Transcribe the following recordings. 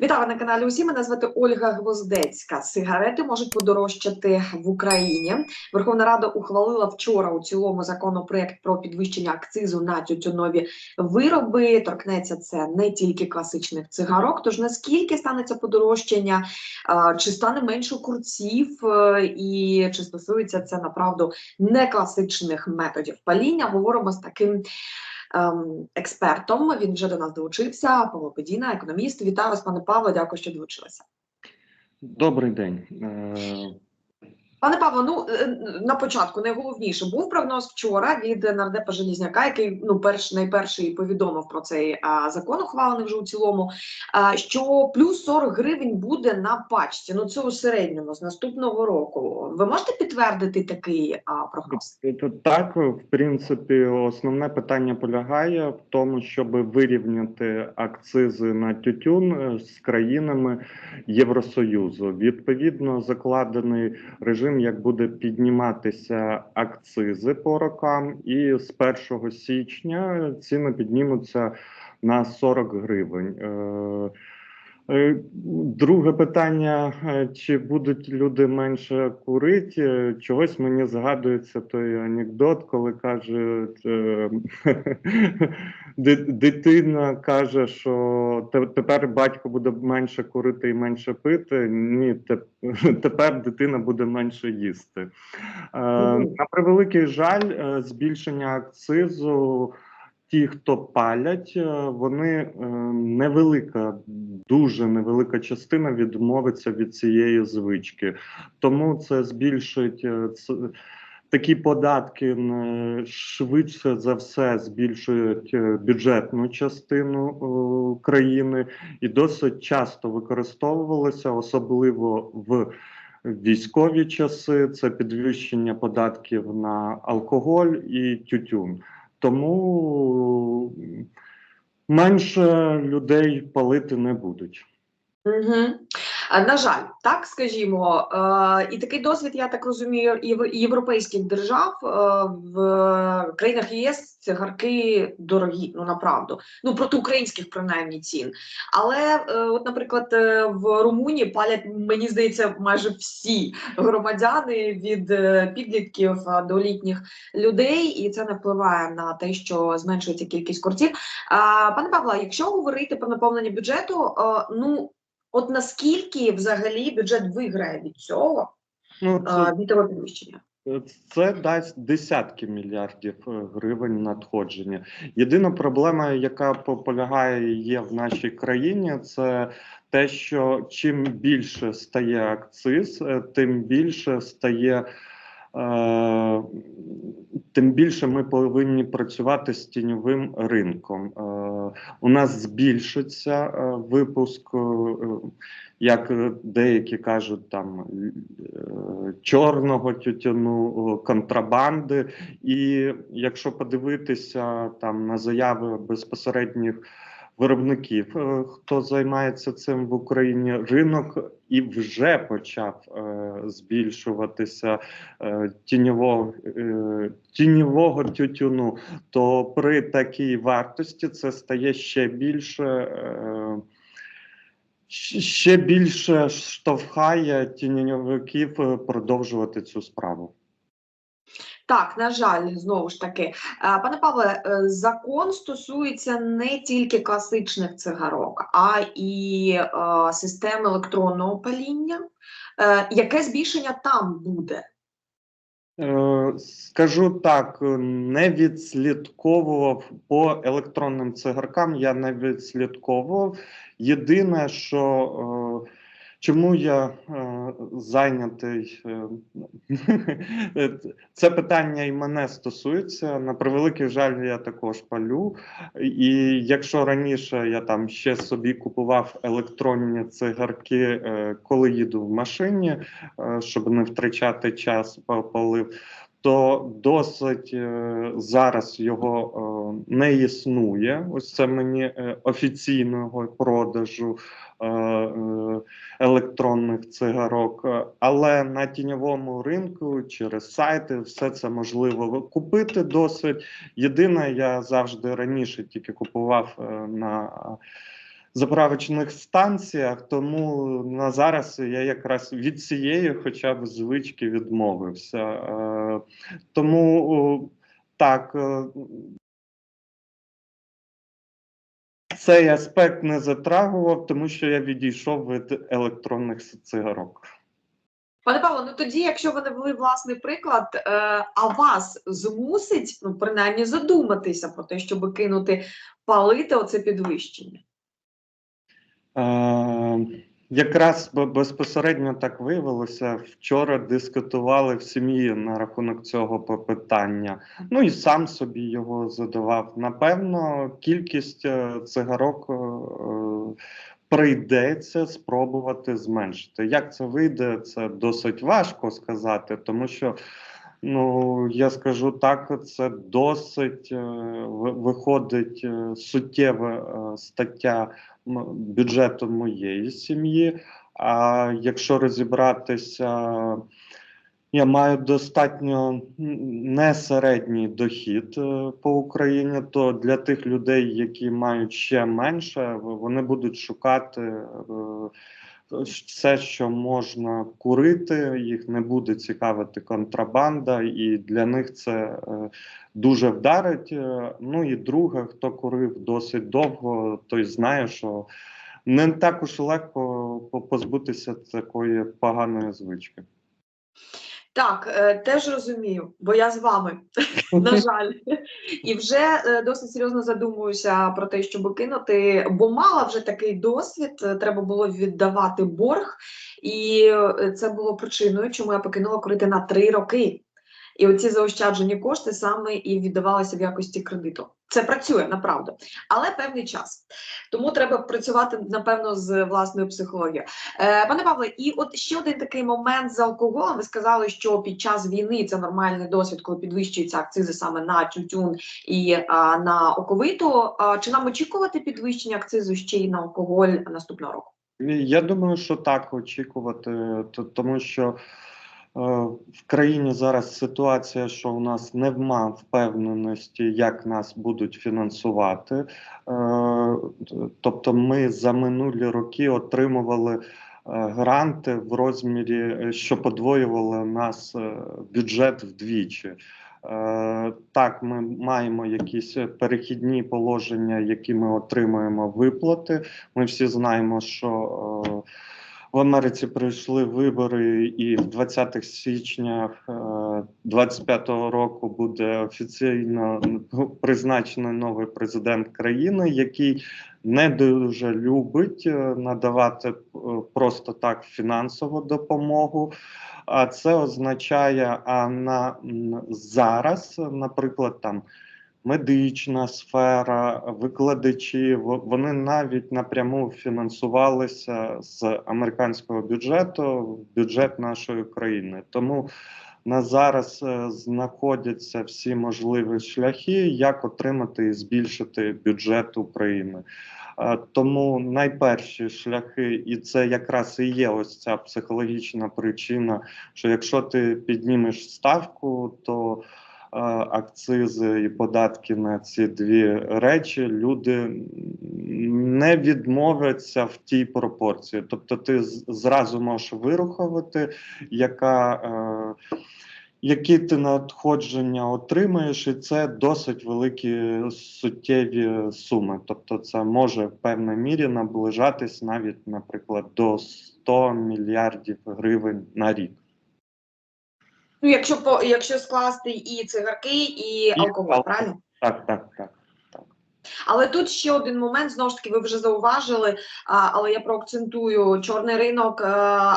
Вітаю на каналі. Усі мене звати Ольга Гвоздецька. Сигарети можуть подорожчати в Україні. Верховна Рада ухвалила вчора у цілому законопроект про підвищення акцизу на тютюнові вироби. Торкнеться це не тільки класичних цигарок. Тож наскільки станеться подорожчання, чи стане менше курців, і чи стосується це направду не класичних методів паління? Говоримо з таким експертом. Він вже до нас долучився. Павло Педіна, економіст. Вітаю вас, пане Павло. Дякую, що долучилися. Добрий день. Е, Пане Павло, ну е, на початку найголовніше був прогноз вчора від нардепа Желізняка, який ну перш найперший повідомив про цей а, закон, ухвалений вже у цілому. А, що плюс 40 гривень буде на пачці. Ну це у середньому з наступного року. Ви можете підтвердити такий а, прогноз? Так, в принципі, основне питання полягає в тому, щоб вирівняти акцизи на тютюн е, з країнами Євросоюзу. Відповідно, закладений режим, як буде підніматися акцизи по рокам, і з 1 січня ціни піднімуться на 40 гривень. Е, Друге питання: е, чи будуть люди менше курити? Е, Чогось мені згадується той анекдот, коли кажуть, е, дитина каже, що тепер батько буде менше курити і менше пити. Ні, тепер дитина буде менше їсти. На превеликий жаль, збільшення акцизу. Ті, хто палять, вони невелика, дуже невелика частина відмовиться від цієї звички. Тому це збільшить е, ц- такі податки швидше за все збільшують е, бюджетну частину країни і досить часто використовувалися, особливо в військові часи. Це підвищення податків на алкоголь і тютюн. Тому менше людей палити не будуть. Угу. На жаль, так скажімо, е, і такий досвід, я так розумію, євро- європейських держав е, в країнах ЄС цигарки дорогі, ну направду, ну проти українських принаймні цін. Але, от, наприклад, в Румунії палять, мені здається, майже всі громадяни від підлітків до літніх людей, і це не впливає на те, що зменшується кількість курців. Пане Павло, якщо говорити про наповнення бюджету, ну от наскільки взагалі бюджет виграє від цього Ну, це, від того підвищення? це дасть десятки мільярдів е, гривень надходження. Єдина проблема, яка по- полягає є в нашій країні, це те, що чим більше стає акциз, е, тим більше стає. Е, тим більше ми повинні працювати з тіньовим ринком. У нас збільшиться е, випуск, е, як е, деякі кажуть, там чорного тютюну, контрабанди. І якщо подивитися там на заяви безпосередніх виробників, е, хто займається цим в Україні, ринок і вже почав е, збільшуватися е, тіньового, тіньового тютюну, то при такій вартості це стає ще більше. Ще більше штовхає тіньовиків продовжувати цю справу. Так, на жаль, знову ж таки, Е, пане Павле, е, закон стосується не тільки класичних цигарок, а і е, систем електронного паління. Яке збільшення там буде? Скажу так, не відслідковував по електронним цигаркам. Я не відслідковував. Єдине, що чому я е, зайнятий, е, це питання і мене стосується. На превеликий жаль, я також палю. І якщо раніше я там ще собі купував електронні цигарки, е, коли їду в машині, е, щоб не втрачати час, па- палив то досить е, зараз його е, не існує. Ось це мені е, офіційного продажу електронних цигарок. Але на тіньовому ринку через сайти все це можливо купити досить. Єдине, я завжди раніше тільки купував на заправочних станціях, тому на зараз я якраз від цієї, хоча б звички відмовився. Е, Тому так. е, Цей аспект не затрагував, тому що я відійшов від електронних цигарок. Пане Павло, ну тоді, якщо ви навели власний приклад, е, а вас змусить ну принаймні задуматися про те, щоб кинути палити оце підвищення. Е, якраз безпосередньо так виявилося. Вчора дискутували в сім'ї на рахунок цього питання. Ну і сам собі його задавав. Напевно, кількість е, цигарок е, прийдеться спробувати зменшити. Як це вийде, це досить важко сказати, тому що. Ну, я скажу так, це досить е, виходить е, суттєва е, стаття бюджету моєї сім'ї. А якщо розібратися, я маю достатньо не середній дохід по Україні, то для тих людей, які мають ще менше, вони будуть шукати. Все, що можна курити, їх не буде цікавити контрабанда, і для них це е, дуже вдарить. Е, Ну і друге, хто курив досить довго, той знає, що не так уж легко позбутися такої поганої звички. Так, е, теж розумію, бо я з вами, на жаль, і вже е, досить серйозно задумуюся про те, щоб кинути, бо мала вже такий досвід. е, Треба було віддавати борг, і це було причиною, чому я покинула курити на три роки. І оці заощаджені кошти саме і віддавалися в якості кредиту. Це працює направду, але певний час. Тому треба працювати напевно з власною психологією. Е, пане Павле, і от ще один такий момент з алкоголем. Ви сказали, що під час війни це нормальний досвід, коли підвищуються акцизи саме на тютюн і а, на оковиту. А, чи нам очікувати підвищення акцизу ще й на алкоголь наступного року? Я думаю, що так очікувати, тому що в країні зараз ситуація, що у нас нема впевненості, як нас будуть фінансувати. Е, тобто, ми за минулі роки отримували. е, Гранти в розмірі, е, що подвоювали нас е, бюджет вдвічі. Е, Так, ми маємо якісь перехідні положення, які ми отримуємо виплати. Ми всі знаємо, що е, в Америці пройшли вибори, і в 20 січня е, 25-го року буде офіційно призначений новий президент країни, який не дуже любить е, надавати е, просто так фінансову допомогу. А це означає, а на зараз, наприклад, там медична сфера, викладачі, вони навіть напряму фінансувалися з американського бюджету бюджет нашої країни. Тому на зараз е, знаходяться всі можливі шляхи, як отримати і збільшити бюджет України. Е, Тому найперші шляхи, і це якраз і є ось ця психологічна причина, що якщо ти піднімеш ставку, то акцизи і податки на ці дві речі люди не відмовляться в тій пропорції. Тобто, ти зразу можеш вирахувати, яка. е, які ти надходження отримаєш, і це досить великі суттєві суми. Тобто, це може в певній мірі наближатись навіть, наприклад, до 100 мільярдів гривень на рік. Ну, якщо по якщо скласти і цигарки, і алкоголь, алкоголь. правильно? Так, так, так. Але тут ще один момент, знову ж таки, ви вже зауважили, але я проакцентую, чорний ринок е,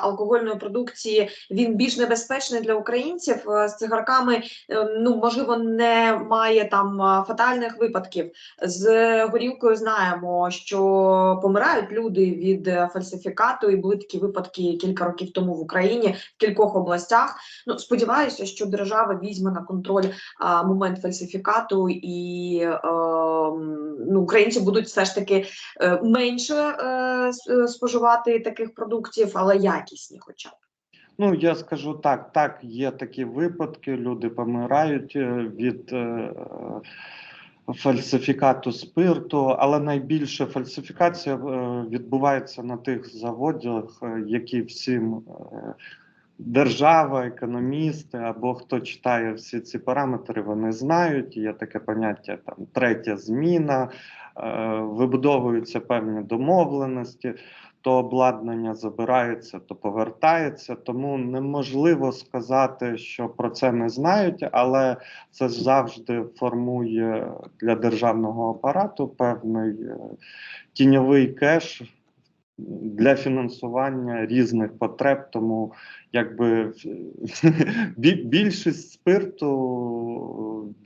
алкогольної продукції, він більш небезпечний для українців. Е, З цигарками, е, ну, можливо, не має там фатальних випадків. З горілкою знаємо, що помирають люди від фальсифікату, і були такі випадки кілька років тому в Україні в кількох областях. Ну, сподіваюся, що держава візьме на контроль момент фальсифікату, і е, ну, українці будуть все ж таки е, менше е, е, споживати таких продуктів, але якісні, хоча б. Ну, я скажу так: так, є такі випадки, люди помирають від фальсифікату спирту, але найбільше фальсифікація відбувається на тих заводах, які всім держава, економісти або хто читає всі ці параметри, вони знають. Є таке поняття там третя зміна, е, вибудовуються певні домовленості. То обладнання забирається, то повертається. Тому неможливо сказати, що про це не знають, але це завжди формує для державного апарату певний е, тіньовий кеш для фінансування різних потреб. Тому якби більшість спирту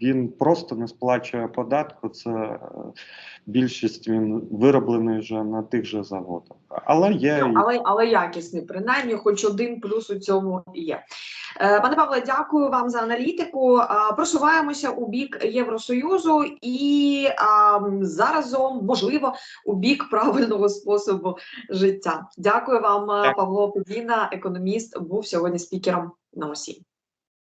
він просто не сплачує податку. Це е, більшість він вироблений вже на тих же заводах. Але є Ну, але, але якісний, принаймні, хоч один плюс у цьому є. Е, Пане Павле, дякую вам за аналітику. Е, Просуваємося у бік Євросоюзу і а, заразом, можливо, у бік правильного способу життя. Дякую вам. Павло Педіна, економіст, був сьогодні спікером на осі.